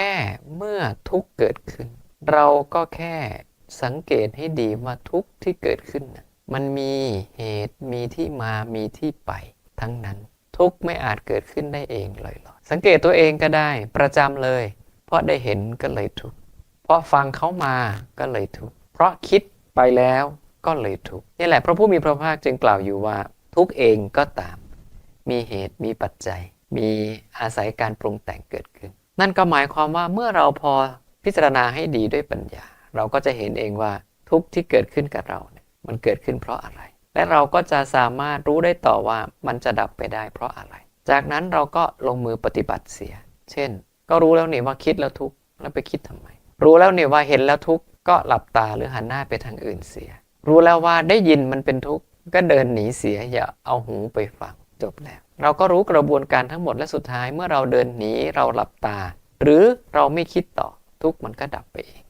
ค่เมื่อทุกข์เกิดขึ้น เราก็แค่สังเกตให้ดีว่าทุกข์ที่เกิดขึ้นนะมันมีเหตุมีที่มามีที่ไปทั้งนั้น ทุกข์ไม่อาจเกิดขึ้นได้เองลอยๆสังเกตตัวเองก็ได้ประจำเลย เพราะได้เห็นก็เลยทุกข์เพราะฟังเขามาก็เลยทุกข์เพราะคิดไปแล้วก็เลยทุกข์นี่แหละพระผู้มีพระภาคจึงกล่าวอยู่ว่า ทุกข์เองก็ตาม มีเหตุมีปัจจัย มีอาศัยการปรุงแต่งเกิดขึ้น นั่นก็หมายความว่าเมื่อเราพอพิจารณาให้ดีด้วยปัญญา เราก็จะเห็นเองว่าทุกที่เกิดขึ้นกับเราเนี่ยมันเกิดขึ้นเพราะอะไร และเราก็จะสามารถรู้ได้ต่อว่ามันจะดับไปได้เพราะอะไร จากนั้นเราก็ลงมือปฏิบัติเสีย เช่น ก็รู้แล้วนี่ว่าคิดแล้วทุกข์แล้วไปคิดทำไม รู้แล้วนี่ว่าเห็นแล้วทุกข์ก็หลับตาหรือหันหน้าไปทางอื่นเสีย รู้แล้วว่าได้ยินมันเป็นทุกข์ก็เดินหนีเสียอย่าเอาหูไปฟัง จบแล้ว เราก็รู้กระบวนการทั้งหมดและสุดท้ายเมื่อเราเดินหนีเราหลับตา หรือเราไม่คิดต่อทุกมันก็ดับไปเอง